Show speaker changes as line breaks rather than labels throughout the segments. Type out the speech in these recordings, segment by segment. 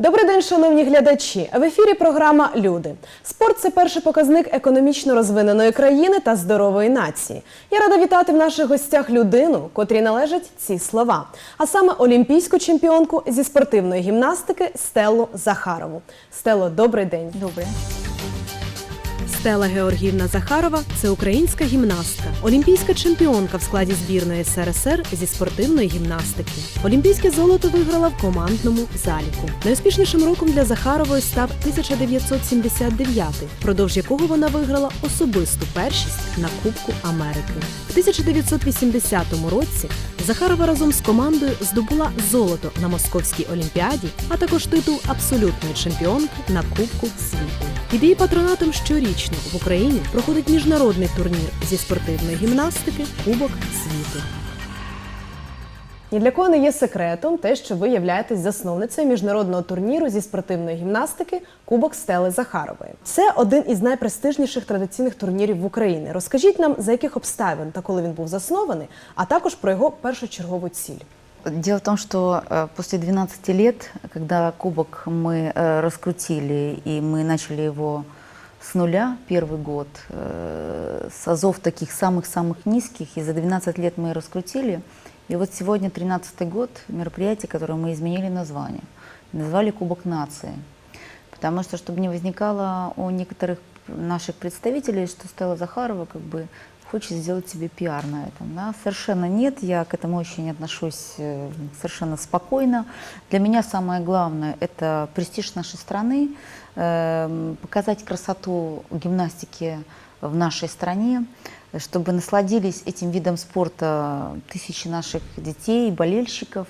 Добрий день, шановні глядачі. В ефірі програма Люди. Спорт це перший показник економічно розвиненої країни та здорової нації. Я рада вітати в наших гостях людину, котрій належать ці слова, а саме олімпійську чемпіонку зі спортивної гімнастики Стеллу Захарову. Стело, добрий день.
Добре.
Стела Георгіївна Захарова це українська гімнастка, олімпійська чемпіонка в складі збірної СРСР зі спортивної гімнастики. Олімпійське золото виграла в командному заліку. Найуспішнішим роком для Захарової став 1979, впродовж якого вона виграла особисту першість на Кубку Америки. В 1980 році Захарова разом з командою здобула золото на Московській олімпіаді, а також титул абсолютної чемпіонки на Кубку світу. Під її патронатом щорічно в Україні проходить міжнародний турнір зі спортивної гімнастики Кубок світу.
Ні для кого не є секретом те, що ви являєтесь засновницею міжнародного турніру зі спортивної гімнастики Кубок Стели Захарової. Це один із найпрестижніших традиційних турнірів в Україні. Розкажіть нам, за яких обставин та коли він був заснований, а також про його першочергову ціль.
Дело в том, что э, после 12 лет, когда кубок мы э, раскрутили и мы начали его с нуля первый год, э, с азов таких самых-самых низких, и за 12 лет мы раскрутили. И вот сегодня 13 год, мероприятие, которое мы изменили название. Назвали Кубок нации. Потому что, чтобы не возникало у некоторых наших представителей, что Стелла Захарова как бы хочет сделать себе пиар на этом. Да? Совершенно нет, я к этому очень отношусь э, совершенно спокойно. Для меня самое главное – это престиж нашей страны, э, показать красоту гимнастики в нашей стране, чтобы насладились этим видом спорта тысячи наших детей, болельщиков,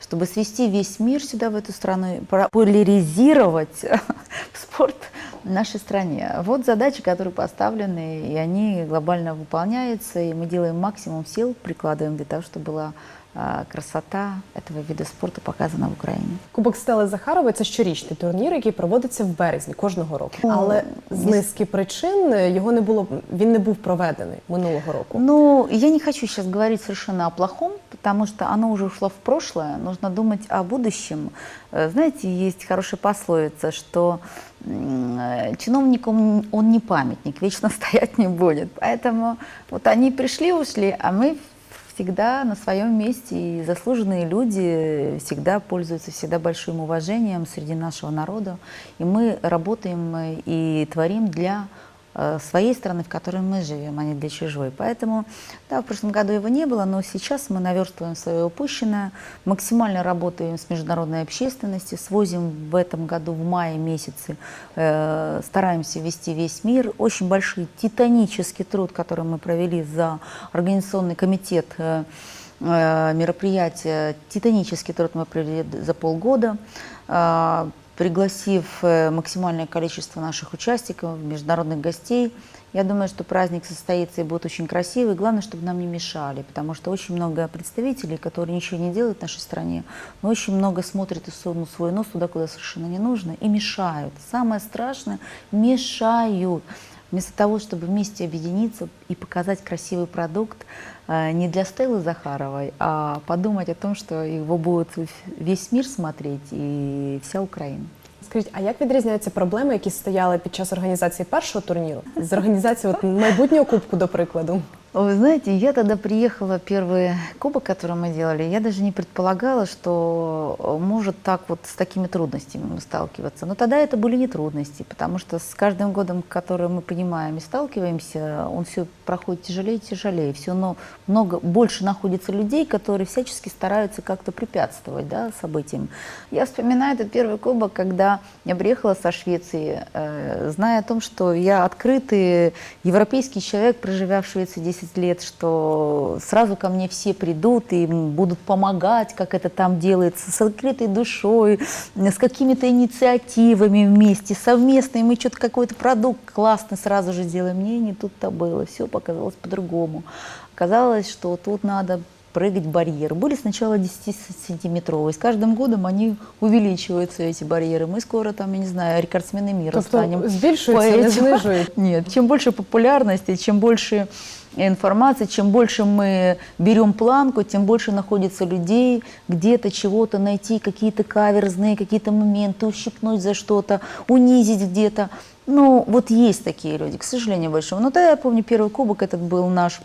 чтобы свести весь мир сюда, в эту страну, популяризировать спорт нашей стране. Вот задачи, которые поставлены, и они глобально выполняются, и мы делаем максимум сил, прикладываем для того, чтобы была красота этого вида спорту показана в Україні.
Кубок Стели Захарової це щорічний турнір, який проводиться в березні кожного року.
Ну,
Але з
дійс-
низки причин його не було він не був проведений минулого року.
Ну, я не хочу сейчас говорить совершенно о плохом, потому что оно уже ушло в прошлое. Нужно думать о будущем. Э, Знаете, есть хорошая пословица, что м, э, чиновник он, он не памятник, вечно стоять не будет. Поэтому вот они пришли, ушли, а мы всегда на своем месте. И заслуженные люди всегда пользуются всегда большим уважением среди нашего народа. И мы работаем э, и творим для своей страны, в которой мы живем, а не для чужой. Поэтому, да, в прошлом году его не было, но сейчас мы наверстываем свое упущенное, максимально работаем с международной общественностью, свозим в этом году в мае месяце, э, стараемся вести весь мир. Очень большой титанический труд, который мы провели за организационный комитет э, э, мероприятия, титанический труд мы провели за полгода. Пригласив э, максимальное количество наших участников, международных гостей. Я думаю, что праздник состоится и будет очень красивый. Главное, чтобы нам не мешали, потому что очень много представителей, которые ничего не делают в нашей стране, но очень много смотрят и сунут свой нос туда, куда совершенно не нужно, и мешают. Самое страшное – мешают. Вместо того, чтобы вместе объединиться и показать красивый продукт э, не для Стеллы Захаровой, а подумать о том, что его будет весь мир смотреть и вся Украина.
Скажіть, а як відрізняються проблеми, які стояли під час організації першого турніру з організацією от, майбутнього кубку, до прикладу?
Вы знаете, я тогда приехала, первый кубок, который мы делали, я даже не предполагала, что э, может так вот с такими трудностями сталкиваться. Но тогда это были не трудности, потому что с каждым годом, который мы понимаем и сталкиваемся, он все проходит тяжелее и тяжелее. Все но много, больше находится людей, которые всячески стараются как-то препятствовать да, событиям. Я вспоминаю этот первый кубок, когда я приехала со Швеции, э, зная о том, что я открытый европейский человек, проживя в Швеции 10 лет, что сразу ко мне все придут и будут помогать, как это там делается, с открытой душой, с какими-то инициативами вместе, совместно, мы что-то какой-то продукт классный сразу же делаем. Не, не тут-то было, все показалось по-другому. Оказалось, что тут надо прыгать барьеры. Были сначала 10-сантиметровые. С каждым годом они увеличиваются, эти барьеры. Мы скоро там, я не знаю, рекордсмены мира
Тобто
станем.
збільшуються,
по
не знижують.
Нет, чем больше популярности, чем больше информации, чем больше мы берем планку, тем больше находится людей, где-то чего-то найти, какие-то каверзные, какие-то моменты, ущипнуть за что-то, унизить где-то. Ну, вот есть такие люди, к сожалению, большому. Но тогда я помню, первый кубок этот был наш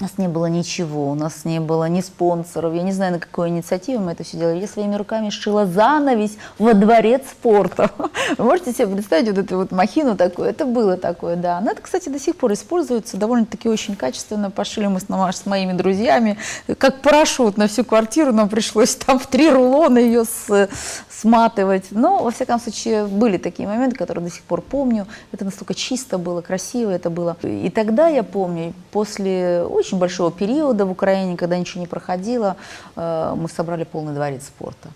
у нас не было ничего, у нас не было ни спонсоров, я не знаю, на какой инициативе мы это все делали. Я своими руками шила занавесь во дворец спорта. Вы можете себе представить вот эту вот махину такую? Это было такое, да. Но это, кстати, до сих пор используется довольно-таки очень качественно. Пошили мы с, с моими друзьями, как парашют на всю квартиру, нам пришлось там в три рулона ее с- сматывать. Но, во всяком случае, были такие моменты, которые до сих пор помню. Это настолько чисто было, красиво это было. И тогда, я помню, после очень большого периода в Украине, когда ничего не проходило, э, мы собрали полный дворец спорта.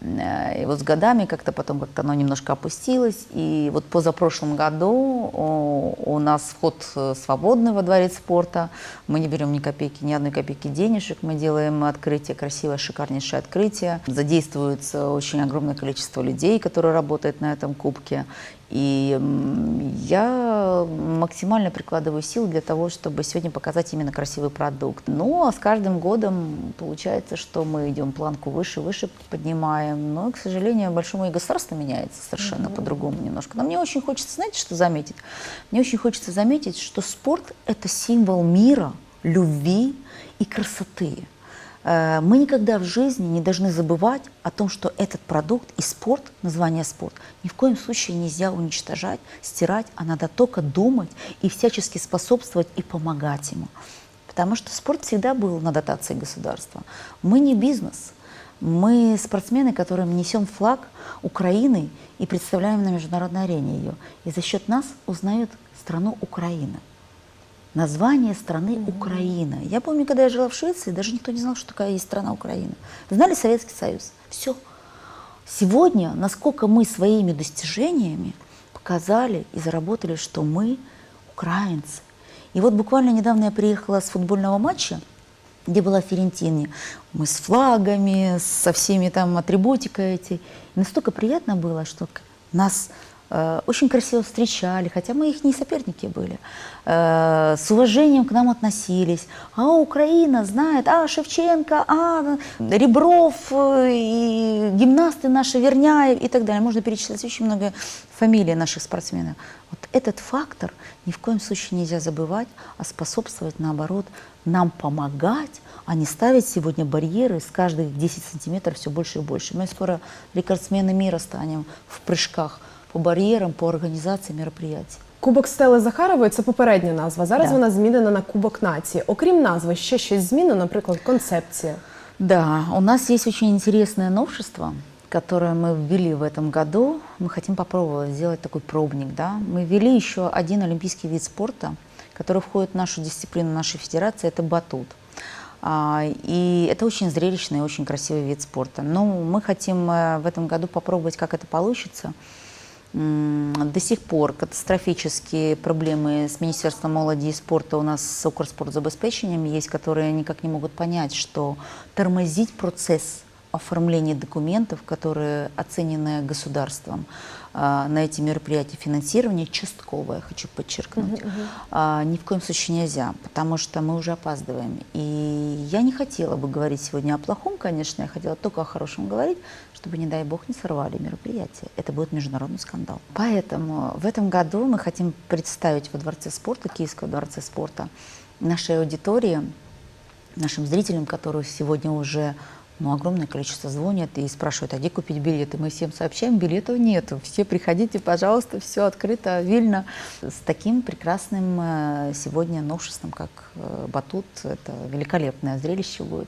Э, И вот с годами как-то потом как-то оно немножко опустилось. И вот позапрошлом году у нас вход э, свободный во дворец спорта. Мы не берем ни копейки, ни одной копейки денежек. Мы делаем открытие, красивое, шикарнейшее открытие. Задействуется очень огромное количество людей, которые работают на этом кубке. И я максимально прикладываю сил для того, чтобы сегодня показать именно красивый продукт. Ну, а с каждым годом получается, что мы идем планку выше, выше поднимаем. Но, к сожалению, большому и государство меняется совершенно по-другому немножко. Но мне очень хочется, знаете, что заметить? Мне очень хочется заметить, что спорт – это символ мира, любви и красоты. Э, Мы никогда в жизни не должны забывать о том, что этот продукт и спорт, название спорт, ни в коем случае нельзя уничтожать, стирать, а надо только думать и всячески способствовать и помогать ему. Потому что спорт всегда был на дотации государства. Мы не бизнес. Мы спортсмены, которые несем флаг Украины и представляем на международной арене ее. И за счет нас узнают страну Украина название страны Украина. Я помню, когда я жила в Швеции, даже никто не знал, что такая есть страна Украина. Знали Советский Союз. Все. Сегодня, насколько мы своими достижениями показали и заработали, что мы украинцы. И вот буквально недавно я приехала с футбольного матча, где была Ферентини. Мы с флагами, со всеми там атрибутикой эти. И настолько приятно было, что нас очень красиво встречали, хотя мы их не соперники были. Э, с уважением к нам относились. А Украина знает, а Шевченко, а Ребров, э, и гимнасты наши, Верняев и так далее. Можно перечислять очень много фамилий наших спортсменов. Вот этот фактор ни в коем случае нельзя забывать, а способствовать, наоборот, нам помогать, а не ставить сегодня барьеры с каждых 10 сантиметров все больше и больше. Мы скоро рекордсмены мира станем в прыжках по барьерам, по организации мероприятий.
Кубок Стели Захарової це попередня назва. Зараз
Да.
вона змінена на Кубок нації. Окрім назви, ще щось змінено, наприклад, концепція.
Да, у нас есть очень интересное новшество, которое мы ввели в этом году. Мы хотим попробовать сделать такой пробник. Да? Мы ввели еще один олимпийский вид спорта, который входит в нашу дисциплину нашей федерации, это батут. А, И это очень зрелищный и очень красивый вид спорта. Но мы хотим э, в этом году попробовать, как это получится. До сих пор катастрофические проблемы с Министерством молоди и спорта у нас с Укрспортзабезпечением есть, которые никак не могут понять, что тормозить процесс оформления документов, которые оценены государством а, на эти мероприятия финансирование частковое, хочу подчеркнуть, а, ни в коем случае нельзя, потому что мы уже опаздываем. И я не хотела бы говорить сегодня о плохом, конечно, я хотела только о хорошем говорить, чтобы, не дай бог, не сорвали мероприятие. Это будет международный скандал. Поэтому в этом году мы хотим представить во Дворце спорта, Киевского Дворце спорта, нашей аудитории, нашим зрителям, которые сегодня уже ну, огромное количество звонят и спрашивают, а где купить билеты? Мы всем сообщаем, билетов нету. Все приходите, пожалуйста, все открыто, вильно. С таким прекрасным э, сегодня новшеством, как э, батут. Это великолепное зрелище будет.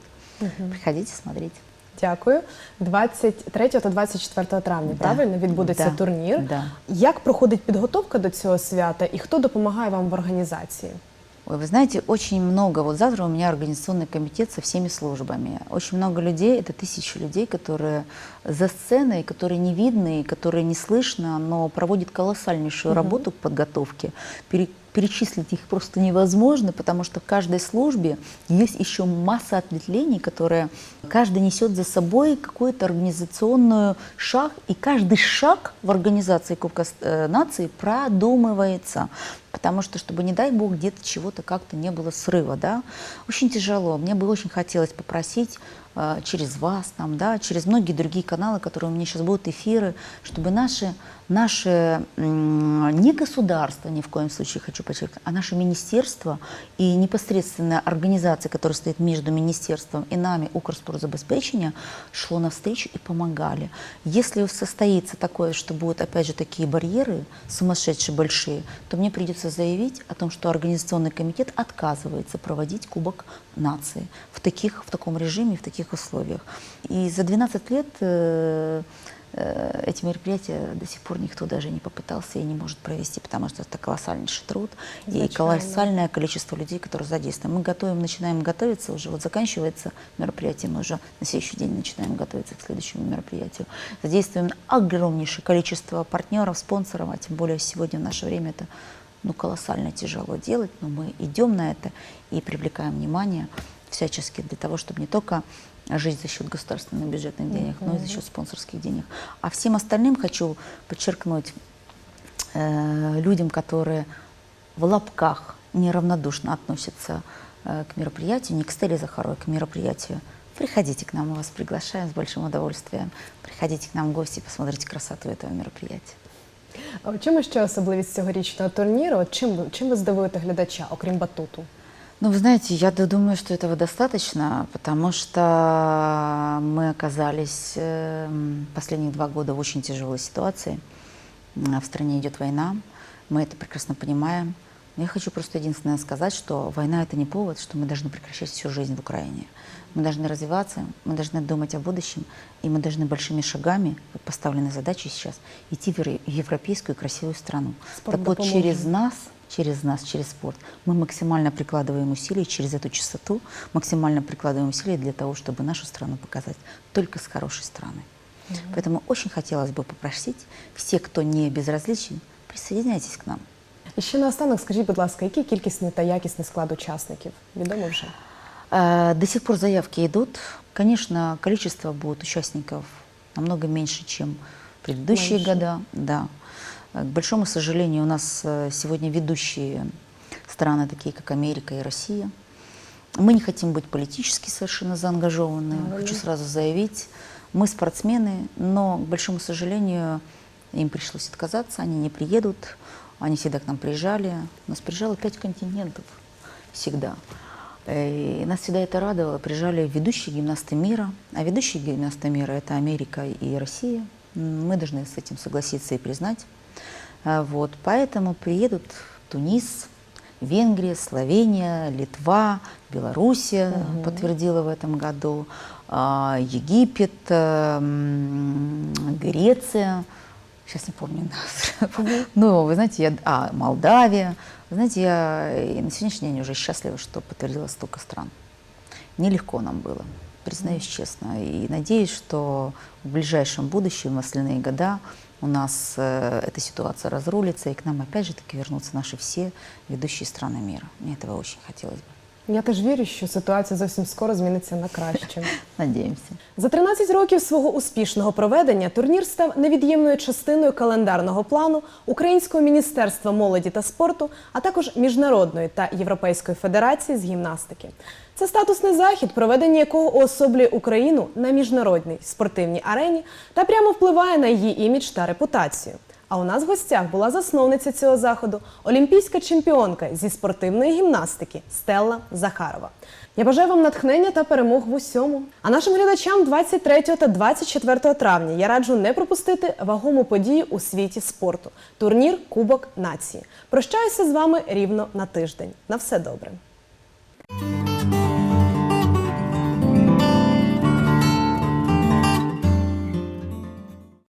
Приходите, смотрите.
Дякую. 23 та 24 травня,
Да.
правильно, відбудеться
Да.
турнір.
Да.
Як проходить підготовка до цього свята і хто допомагає вам в організації?
Ой, вы знаете, очень много. Вот завтра у меня организационный комитет со всеми службами. Очень много людей, это тысячи людей, которые за сценой, которые не видны, которые не слышно, но проводят колоссальнейшую работу подготовки, пере- перечислить их просто невозможно, потому что в каждой службе есть еще масса ответвлений, которые каждый несет за собой какую-то организационную шаг, и каждый шаг в организации Кубка э, нации продумывается. Потому что, чтобы, не дай бог, где-то чего-то как-то не было срыва, да, очень тяжело. Мне бы очень хотелось попросить э, через вас, там, да, через многие другие каналы, которые у меня сейчас будут эфиры, чтобы наши, наши м, не государство, ни в коем случае хочу подчеркнуть, а наше министерство и непосредственная организация, которая стоит между министерством и нами, Укрспортзабеспечения, шло навстречу и помогали. Если состоится такое, что будут опять же такие барьеры сумасшедшие большие, то мне придется заявить о том, что организационный комитет отказывается проводить Кубок нации в, таких, в таком режиме, в таких условиях. И за 12 лет э, э, эти мероприятия до сих пор никто даже не попытался и не может провести, потому что это колоссальнейший труд и
Изначально.
колоссальное количество людей, которые задействованы. Мы готовим, начинаем готовиться уже, вот заканчивается мероприятие, мы уже на следующий день начинаем готовиться к следующему мероприятию. Задействуем огромнейшее количество партнеров, спонсоров, а тем более сегодня в наше время это ну, колоссально тяжело делать, но мы идем на это и привлекаем внимание всячески для того, чтобы не только жить за счет государственных бюджетных денег, но и за счет спонсорских денег. А всем остальным хочу подчеркнуть э, людям, которые в лапках неравнодушно относятся э, к мероприятию, не к Стелле Захаровой, к мероприятию. Приходите к нам, мы вас приглашаем с большим удовольствием. Приходите к нам в гости, посмотрите красоту этого мероприятия.
А в чому ще особливість цьогорічного турніру? От чим, ви- чим ви здивуєте глядача, окрім батуту?
Ну, вы знаете, я д- думаю, что этого достаточно, потому что мы оказались эм, последние два года в очень тяжелой ситуации. М, В стране идет война, мы это прекрасно понимаем. Но я хочу просто единственное сказать, что война это не повод, что мы должны прекращать всю жизнь в Украине. Мы должны развиваться, мы должны думать о будущем, и мы должны большими шагами, как поставлены задачи сейчас, идти в евро- европейскую красивую страну.
Спорт
так вот,
допоможет.
через нас, через нас, через спорт, мы максимально прикладываем усилия через эту частоту, максимально прикладываем усилия для того, чтобы нашу страну показать только с хорошей стороны. Поэтому очень хотелось бы попросить все, кто не безразличен, присоединяйтесь к нам.
І ще наостанок, скажіть, будь ласка, який кількісний та якісний склад учасників? Відомо вже?
Э, До сих пор заявки идут. Конечно, количество будет участников намного меньше, чем в предыдущие
Меньше.
года. Да. Э, К большому сожалению, у нас э, сегодня ведущие страны, такие как Америка и Россия. Мы не хотим быть политически совершенно заангажированы.
Правильно.
Хочу сразу заявить, мы спортсмены, но, к большому сожалению, им пришлось отказаться, они не приедут. Они всегда к нам приезжали. У нас приезжало пять континентов всегда. Э, И нас всегда это радовало. Приезжали ведущие гимнасты мира. А ведущие гимнасты мира – это Америка и Россия. Мы должны с этим согласиться и признать. А, Вот. Поэтому приедут Тунис, Венгрия, Словения, Литва, Белоруссия подтвердила в этом году, а, Египет, эм, Греция, сейчас не помню. Ну, вы знаете, я, а, Молдавия. Вы знаете, я и на сегодняшний день уже счастлива, что подтвердилось столько стран. Нелегко нам было, признаюсь честно. И надеюсь, что в ближайшем будущем, в остальные года, у нас э, эта ситуация разрулится, и к нам опять же таки вернутся наши все ведущие страны мира. Мне этого очень хотелось бы.
Я теж вірю, що ситуація зовсім скоро зміниться на краще.
Надеемся.
За 13 років свого успішного проведення турнір став невід'ємною частиною календарного плану Українського міністерства молоді та спорту, а також Міжнародної та Європейської федерації з гімнастики. Це статусний захід, проведення якого уособлює Україну на міжнародній спортивній арені та прямо впливає на її імідж та репутацію. А у нас в гостях була засновниця цього заходу, олімпійська чемпіонка зі спортивної гімнастики Стелла Захарова. Я бажаю вам натхнення та перемог в усьому. А нашим глядачам 23 та 24 травня я раджу не пропустити вагому подію у світі спорту турнір Кубок нації. Прощаюся з вами рівно на тиждень. На все добре.